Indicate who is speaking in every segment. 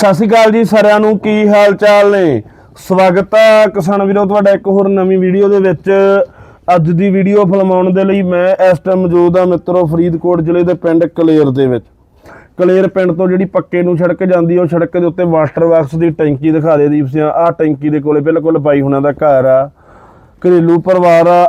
Speaker 1: ਸਤਿ ਸ਼੍ਰੀ ਅਕਾਲ ਜੀ ਸਾਰਿਆਂ ਨੂੰ, ਕੀ ਹਾਲ ਚਾਲ ਨੇ? ਸਵਾਗਤ ਹੈ ਕਿਸਾਨ ਵੀਰੋ, ਤੁਹਾਡਾ ਇੱਕ ਹੋਰ ਨਵੀਂ ਵੀਡੀਓ ਦੇ ਵਿੱਚ। ਅੱਜ ਦੀ ਵੀਡੀਓ ਫਿਲਮਾਉਣ ਦੇ ਲਈ ਮੈਂ ਇਸ ਟਾਈਮ ਮੌਜੂਦ ਹਾਂ ਮਿੱਤਰੋ, ਫਰੀਦਕੋਟ ਜ਼ਿਲ੍ਹੇ ਦੇ ਪਿੰਡ ਕਲੇਰ ਦੇ ਵਿੱਚ। ਕਲੇਰ ਪਿੰਡ ਤੋਂ ਜਿਹੜੀ ਪੱਕੇ ਨੂੰ ਸੜਕ ਜਾਂਦੀ ਉਹ ਸੜਕ ਦੇ ਉੱਤੇ ਵਾਟਰ ਵਰਕਸ ਦੀ ਟੈਂਕੀ ਦਿਖਾ ਦੇ ਦੀਪ ਸਿੰਘ। ਆਹ ਟੈਂਕੀ ਦੇ ਕੋਲੇ ਬਿਲਕੁਲ ਬਾਈ ਹੁਣਾਂ ਦਾ ਘਰ ਆ। ਘਰੇਲੂ ਪਰਿਵਾਰ ਆ।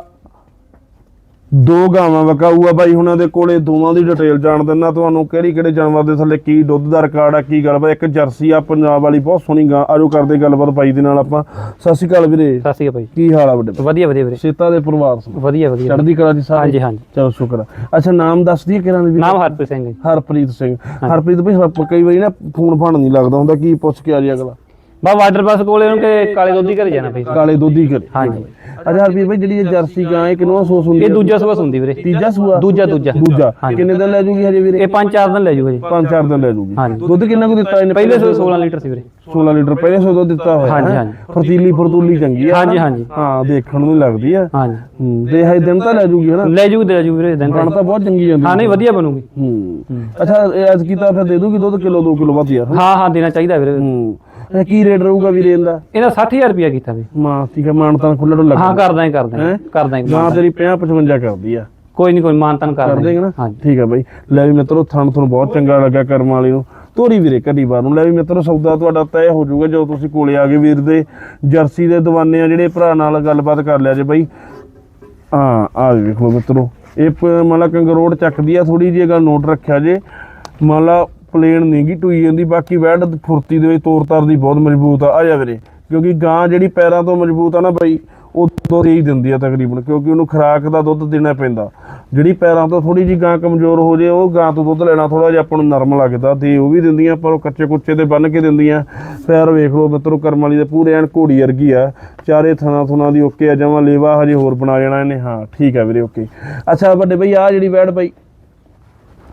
Speaker 1: ਦੋ ਗਾਵਾਂ ਵਕਾਊ ਆ ਬਾਈ ਹੁਣਾਂ ਦੇ ਕੋਲੇ ਦੋਵਾਂ ਦੀ ਡਿਟੇਲ ਜਾਣ ਦਿੰਦਾ। ਤੁਹਾਨੂੰ ਕਿਹੜੀ ਕਿਹੜੇ ਜਾਨਵਰ ਦੇ ਥੱਲੇ ਕੀ ਦੁੱਧ ਦਾ ਰਿਕਾਰਡ ਆ ਕੀ ਗੱਲਬਾਤ ਇੱਕ ਜਰਸੀ ਆ ਪੰਜਾਬ ਵਾਲੀ ਬਹੁਤ ਸੋਹਣੀ ਗਾਂ। ਆਜੋ ਕਰਦੇ ਗੱਲਬਾਤ ਬਾਈ ਦੇ ਨਾਲ ਆਪਾਂ। ਸਤਿ ਸ਼੍ਰੀ ਅਕਾਲ ਵੀਰੇ।
Speaker 2: ਸਤਿ ਸ਼੍ਰੀ ਅਕਾਲ
Speaker 1: ਕੀ ਹਾਲ ਆ ਵੱਡੇ
Speaker 2: ਵਧੀਆ ਵਧੀਆ ਵੀਰੇ।
Speaker 1: ਸੇਤਾ ਦੇ ਪਰਿਵਾਰ ਸਮੇਤ
Speaker 2: ਵਧੀਆ ਵਧੀਆ।
Speaker 1: ਚੜ੍ਹਦੀ ਕਲਾ ਦੀ ਸਾਰੇ?
Speaker 2: ਹਾਂਜੀ ਹਾਂਜੀ।
Speaker 1: ਚਲੋ ਸ਼ੁਕਰ ਅੱਛਾ ਨਾਮ ਦੱਸ ਦਈਏ ਕਿਹਨਾਂ ਦੇ ਵੀਰੇ?
Speaker 2: ਨਾਮ ਹਰਪ੍ਰੀਤ ਸਿੰਘ ਹੈ।
Speaker 1: ਹਰਪ੍ਰੀਤ ਸਿੰਘ। ਹਰਪ੍ਰੀਤ ਭਾਈ ਕਈ ਵਾਰੀ ਨਾ ਫੋਨ ਫਾਨ ਨਹੀਂ ਲੱਗਦਾ ਹੁੰਦਾ ਕੀ ਪੁੱਛ ਕੇ ਆ ਜੀ ਅਗਲਾ।
Speaker 2: ਬਾ ਵਾਟਰ ਬੱਸ ਕੋਲੇ ਉਹਨੂੰ ਕਿ ਕਾਲੇ ਦੋਧੀ ਘਰੇ ਜਾਣਾ ਪਈ
Speaker 1: ਕਾਲੇ ਦੋਧੀ ਕਰੇ
Speaker 2: ਹਾਂਜੀ।
Speaker 1: ਅੱਛਾ ਹਰਪ੍ਰੀਤ ਭਾਈ ਜਿਹੜੀ ਇਹ ਜਰਸੀ ਗਾਂ ਇਹ ਕਿਨੋਂ ਸੋਸ ਹੁੰਦੀ
Speaker 2: ਇਹ? ਦੂਜਾ ਸੂਆ ਹੁੰਦੀ ਵੀਰੇ।
Speaker 1: ਤੀਜਾ ਸੂਆ?
Speaker 2: ਦੂਜਾ ਦੂਜਾ।
Speaker 1: ਦੂਜਾ।
Speaker 2: ਹਾਂਜੀ।
Speaker 1: ਕਿੰਨੇ ਦਿਨ ਲੈ ਜੂਗੀ ਹਜੇ ਵੀਰੇ?
Speaker 2: ਇਹ ਪੰਜ ਚਾਰ ਦਿਨ ਲੈ ਜੂਗਾ ਜੀ
Speaker 1: ਪੰਜ ਚਾਰ ਦਿਨ ਲੈ ਜੂਗੀ।
Speaker 2: ਹਾਂਜੀ।
Speaker 1: ਦੁੱਧ ਕਿੰਨਾ ਕੁ ਦਿੱਤਾ ਇਹਨੇ?
Speaker 2: ਪਹਿਲੇ ਸੂਏ 16 ਲੀਟਰ ਸੀ ਵੀਰੇ।
Speaker 1: 16 ਲੀਟਰ। ਪਹਿਲੇ ਸੋ ਦੁੱਧ ਦਿੱਤਾ ਹੋਇਆ।
Speaker 2: ਹਾਂਜੀ,
Speaker 1: ਹੈਂ?
Speaker 2: ਹਾਂਜੀ।
Speaker 1: ਫਰਤੀਲੀ ਫਰਤੂਲੀ ਚੰਗੀ ਆ।
Speaker 2: ਹਾਂਜੀ? ਹਾਂਜੀ।
Speaker 1: ਹਾਂ ਦੇਖਣ ਨੂੰ ਹੀ ਲੱਗਦੀ ਆ।
Speaker 2: ਹਾਂਜੀ।
Speaker 1: ਹੂੰ ਤੇ ਹਜੇ ਦਿਨ ਤਾਂ ਲੈ ਜੂਗੀ ਹਨਾ?
Speaker 2: ਲੈ ਜੂ ਲੈ ਜੂ ਵੀਰੇ ਦਿਨ
Speaker 1: ਖਾਣ ਤਾਂ ਬਹੁਤ ਚੰਗੀ ਜਾਂਦੀ
Speaker 2: ਹਾਂ ਨਹੀਂ ਵਧੀਆ ਬਣੂਗੀ।
Speaker 1: ਹੂੰ। ਅੱਛਾ ਇਹ ਐਸ ਕੀਤਾ ਫਿਰ ਦੇ ਦੂਗੀ ਦੁੱਧ ਕਿਲੋ 2 ਕਿਲੋ ਵੱਧ ਯਾਰ ਹਨਾ?
Speaker 2: ਹਾਂ ਹਾਂ ਦੇਣਾ ਚਾਹੀਦਾ ਵੀਰੇ।
Speaker 1: ਹੂੰ। ਇਹ ਕੀ ਰੇਟ ਰਹੂਗਾ ਵੀਰੇ ਇਹਦਾ
Speaker 2: ਇਹਦਾ 60000 ਰੁਪਿਆ ਕੀਤਾ ਵੀ।
Speaker 1: ਮਾਂ ਠੀਕ ਹੈ ਮਾਨ ਤਾਂ ਖੁੱਲ੍ਹਾ ਲੱਗ
Speaker 2: ਹਾਂ ਕਰਦਾ ਹੀ ਕਰਦਾ
Speaker 1: ਹੈਂ?
Speaker 2: ਹੀ? ਕਰਦਾ ਹੀ
Speaker 1: ਗਾਂ ਤੇਰੀ 50 55 ਕਰਦੀ ਆ।
Speaker 2: ਕੋਈ ਨਹੀਂ ਕੋਈ ਮਾਨਤਨ
Speaker 1: ਕਰ
Speaker 2: ਕਰਦਾ
Speaker 1: ਦੇਗਾ ਨਾ?
Speaker 2: ਹਾਂਜੀ।
Speaker 1: ਠੀਕ ਹੈ ਬਾਈ। ਲੈ ਵੀ ਮਿੱਤਰੋ ਥਣ ਤੁਹਾਨੂੰ ਬਹੁਤ ਚੰਗਾ ਲੱਗਾ ਕਰਮ ਵਾਲੀ ਨੂੰ। ਤੋਰੀ ਵੀਰੇ ਕਦੀ ਬਾਰ ਨੂੰ। ਲੈ ਵੀ ਮਿੱਤਰੋ ਸੌਦਾ ਤੁਹਾਡਾ ਤੈਅ ਹੋ ਜਾਊਗਾ ਜਦੋਂ ਤੁਸੀਂ ਕੋਲੇ ਆ ਗਏ ਵੀਰ ਦੇ। ਜਰਸੀ ਦੇ ਦਵਾਨੇ ਆ ਜਿਹੜੇ ਭਰਾ ਨਾਲ ਗੱਲਬਾਤ ਕਰ ਲਿਆ ਜੇ ਬਾਈ। ਹਾਂ ਆ ਵੇਖ ਲਓ ਮਿੱਤਰੋ। ਇਹ ਪ- ਮੰਨ ਲਾ ਕੰਗਰੋੜ ਚੱਕਦੀ ਆ ਥੋੜੀ ਜਿਹੀ ਗੱਲ ਨੋਟ ਰੱਖਿਆ ਜੇ। ਮੰਨ ਲਾ ਪਲੇਨ ਨਹੀਂ ਟੂਈ ਜਾਂਦੀ, ਬਾਕੀ ਵੈਡ ਫੁਰਤੀ ਦੇ ਵਿੱਚ ਤੋਰ ਤਾਰ ਦੀ ਬਹੁਤ ਮਜ਼ਬੂਤ ਆ। ਆ ਜਾ ਵੀਰੇ, ਕਿਉਂਕਿ ਗਾਂ ਜਿਹੜੀ ਪੈਰਾਂ ਤੋਂ ਮਜ਼ਬੂਤ ਆ ਨਾ ਬਾਈ, ਉਹ ਦੁੱਧ ਹੀ ਦਿੰਦੀ ਆ ਤਕਰੀਬਨ, ਕਿਉਂਕਿ ਉਹਨੂੰ ਖੁਰਾਕ ਦਾ ਦੁੱਧ ਦੇਣਾ ਪੈਂਦਾ। ਜਿਹੜੀ ਪੈਰਾਂ ਤੋਂ ਥੋੜੀ ਜੀ ਗਾਂ ਕਮਜ਼ੋਰ ਹੋ ਜੇ, ਉਹ ਗਾਂ ਤੋਂ ਦੁੱਧ ਲੈਣਾ ਥੋੜਾ ਜਿਹਾ ਆਪਾਂ ਨੂੰ ਨਰਮ ਲੱਗਦਾ, ਤੇ ਉਹ ਵੀ ਦਿੰਦੀਆਂ ਪਰ ਉਹ ਕੱਚੇ ਕੁੱਚੇ ਤੇ ਬੰਨ ਕੇ ਦਿੰਦੀਆਂ। ਪੈਰ ਵੇਖ ਲਓ, ਮਿੱਤਰੋ, ਕਰਮ ਵਾਲੀ ਦੇ ਪੂਰੇ ਐਨ ਘੋੜੀ ਵਰਗੀ ਆ। ਚਾਰੇ ਥਣਾ ਥੁਣਾ ਦੀ ਓਕੇ ਆ ਜਾਵਾਂ ਲੇਵਾ ਹਜੇ ਹੋਰ ਬਣਾ ਜਾਣਾ ਇਹਨੇ। ਹਾਂ, ਠੀਕ ਆ ਵੀਰੇ, ਓਕੇ। ਅੱਛਾ, ਵੱਡੇ ਬਈ ਆ ਜਿਹੜੀ ਵੈੜ ਬਈ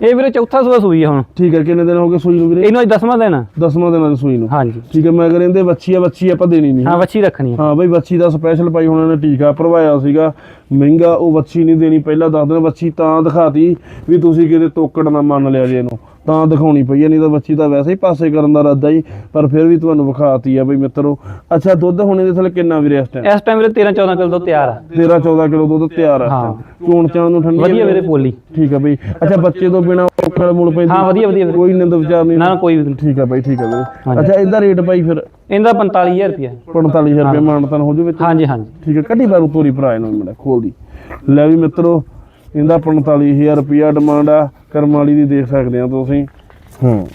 Speaker 2: ਇਹ ਵੀਰੇ ਚੌਥਾ ਸੂਆ ਸੂਈ ਆ ਹੁਣ।
Speaker 1: ਠੀਕ ਹੈ ਕਿੰਨੇ ਦਿਨ ਹੋ ਗਏ ਸੂਈ ਨੂੰ ਵੀਰੇ?
Speaker 2: ਇਹਨੂੰ ਅੱਜ ਦਸਵਾਂ ਦਿਨ ਆ।
Speaker 1: ਦਸਵਾਂ ਦਿਨ ਆ ਸੂਈ ਨੂੰ।
Speaker 2: ਹਾਂਜੀ।
Speaker 1: ਠੀਕ ਹੈ ਮੈਂ ਇਹਦੇ ਬੱਚੀ ਆ ਬੱਚੀ ਆਪਾਂ ਦੇਣੀ ਨਹੀਂ।
Speaker 2: ਹਾਂ ਵੱਛੀ ਰੱਖਣੀ ਆ।
Speaker 1: ਹਾਂ ਬਈ ਬੱਚੀ ਦਾ ਸਪੈਸ਼ਲ ਪਾਈ ਉਹਨਾਂ ਨੇ ਟੀਕਾ ਭਰਵਾਇਆ ਸੀਗਾ। ਮਹਿੰਗਾ ਉਹ ਬੱਚੀ ਨਹੀਂ ਦੇਣੀ ਪਹਿਲਾਂ ਦੱਸ ਦਿਨ ਬੱਚੀ ਤਾਂ ਦਿਖਾਤੀ ਵੀ ਤੁਸੀਂ ਕਿਤੇ ਤੋਕੜ ਨਾ ਮੰਨ ਲਿਆ ਜੇ ਇਹਨੂੰ। ਤਾਂ ਦਿਖਾਉਣੀ ਪਈ ਨਹੀਂ ਤਾਂ ਬੱਚੀ ਤਾਂ ਵੈਸੇ ਹੀ ਪਾਸੇ ਕਰਨ ਦਾ ਇਰਾਦਾ ਹੀ ਪਰ ਫਿਰ ਵੀ ਤੁਹਾਨੂੰ ਵਿਖਾਤੀ ਆ ਬਈ ਮਿੱਤਰੋ। ਅੱਛਾ ਦੁੱਧ ਹੁਣ ਇਹਦੇ ਥੱਲੇ ਕਿੰਨਾ ਵੀਰੇ ਇਸ ਟਾਈਮ
Speaker 2: ਇਸ ਟਾਈਮ ਵੀਰੇ 13 14 ਕਿਲੋ ਤੋਂ ਤਿਆਰ ਆ।
Speaker 1: 13 14 ਕਿਲੋ ਦੁੱਧ ਤਿਆਰ ਆ
Speaker 2: ਹਾਂ।
Speaker 1: ਚੋਣ ਚਾਣ ਨੂੰ ਠੰਡੀ
Speaker 2: ਵਧੀਆ ਵੀਰੇ ਪੋਲੀ।
Speaker 1: ਠੀਕ ਆ ਬਈ। ਅੱਛਾ ਬੱਚੇ ਤੋਂ ਬਿਨਾ ਔਖਲ ਮੁੜ ਪੈਂਦੀ।
Speaker 2: ਹਾਂ, ਵਧੀਆ, ਵਧੀਆ ਵੀਰੇ।
Speaker 1: ਕੋਈ ਨਿੰਦ ਵਿਚਾਰ ਨਹੀਂ।
Speaker 2: ਨਾ ਨਾ ਕੋਈ ਵੀ ਨਹੀਂ।
Speaker 1: ਠੀਕ ਆ ਬਾਈ ਠੀਕ ਆ ਵੀਰੇ
Speaker 2: ਹਾਂਜੀ।
Speaker 1: ਅੱਛਾ ਇਹਦਾ ਰੇਟ ਬਾਈ ਫਿਰ?
Speaker 2: ਇਹਦਾ 45000 ਰੁਪਿਆ
Speaker 1: 45000 ਰੁਪਏ ਮਾਨਤਨ ਹੋ। ਜੂ ਵਿੱਚ?
Speaker 2: ਹਾਂਜੀ ਹਾਂਜੀ।
Speaker 1: ਠੀਕ ਹੈ ਕੱਢੀ ਬਾਰੂ ਤੋਰੀ ਭਰਾ ਇਹਨੂੰ ਮੇਰਾ ਖੋਲਦੀ ਲੈ ਵੀ ਮਿੱਤਰੋ ਇਹਦਾ 45000 ਰੁਪਿਆ ਡਿਮਾਂਡ ਆ। ਕਰਮ ਵਾਲੀ ਦੀ ਦੇਖ ਸਕਦੇ ਆ ਤੁਸੀਂ। ਹੂੰ।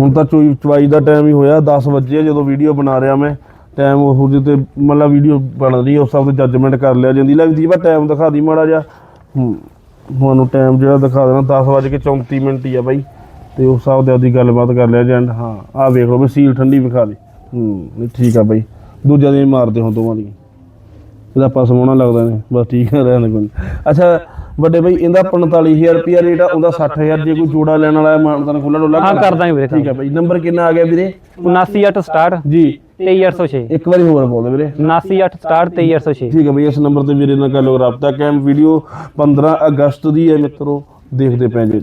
Speaker 1: ਹੁਣ ਤਾਂ ਚੋਈ ਚਵਾਈ ਦਾ ਟਾਈਮ ਹੀ ਹੋਇਆ। 10 ਵਜੇ ਜਦੋਂ ਵੀਡੀਓ ਬਣਾ ਰਿਹਾ ਮੈਂ। ਟਾਈਮ ਉਹ ਜਿਹੇ ਤੇ ਮਤਲਬ ਵੀਡੀਓ ਬਣ ਰਹੀ ਉਸ ਹਿਸਾਬ ਤੇ ਜੱਜਮੈਂਟ ਕਰ ਲਿਆ ਜਾਂਦੀ। ਲੈ ਵੀ ਦੀਪਾ ਟਾਈਮ ਦਿਖਾ ਦੀ ਮਾੜਾ ਜਿਹਾ। ਤੁਹਾਨੂੰ ਟਾਈਮ ਜਿਹੜਾ ਦਿਖਾ ਦੇਣਾ 10 ਵਜੇ ਕੇ 34 ਮਿੰਟ ਹੀ ਆ ਬਾਈ। ਤੇ ਉਸ ਹਿਸਾਬ ਦੇ ਉਹਦੀ ਗੱਲਬਾਤ ਕਰ ਲਿਆ ਜੈਂਡ ਹਾਂ ਆਹ ਵੇਖ ਲਓ ਵੀ ਸੀਲ ਠੰਡੀ ਵਿਖਾ ਦੇ ਹੂੰ ਨਹੀਂ ਠੀਕ ਆ ਬਾਈ। ਦੂਜਾ ਦੇ ਮਾਰਦੇ ਹੋ ਦੋਵਾਂ ਦੀ। ਇਹਦਾ ਆਪਾਂ ਸੋਹਣਾ ਲੱਗਦਾ ਨੇ। ਬਸ ਠੀਕ ਹੈ ਰਹਿਣ ਕੋਈ। ਅੱਛਾ ਵੱਡੇ ਬਾਈ ਇਹਦਾ 45000 ਰੁਪਿਆ ਰੇਟ ਆ ਉਹਦਾ 60000 ਜੇ ਕੋਈ ਜੋੜਾ ਲੈਣ ਵਾਲਾ ਹੈ ਮਾਨਦਾਨ ਖੁੱਲਾ ਡੋਲਾ
Speaker 2: ਹਾਂ ਕਰ ਦਾਂਗੇ ਵੀਰੇ
Speaker 1: ਠੀਕ ਹੈ ਬਾਈ ਨੰਬਰ ਕਿੰਨਾ ਆ ਗਿਆ ਵੀਰੇ?
Speaker 2: 798 ਸਟਾਰਟ
Speaker 1: ਜੀ।
Speaker 2: 23806
Speaker 1: ਇੱਕ ਵਾਰੀ ਹੋਰ ਬੋਲ ਦੇ ਵੀਰੇ।
Speaker 2: 798 ਸਟਾਰਟ 23806
Speaker 1: ਠੀਕ ਹੈ ਬਈ ਇਸ ਨੰਬਰ ਤੇ ਵੀਰੇ ਨਾਲ ਗੱਲ ਰਾਬਤਾ ਕਾਇਮ ਵੀਡੀਓ 15 ਅਗਸਤ ਦੀ ਹੈ ਮਿੱਤਰੋ। ਦੇਖਦੇ ਪਏ ਜੀ।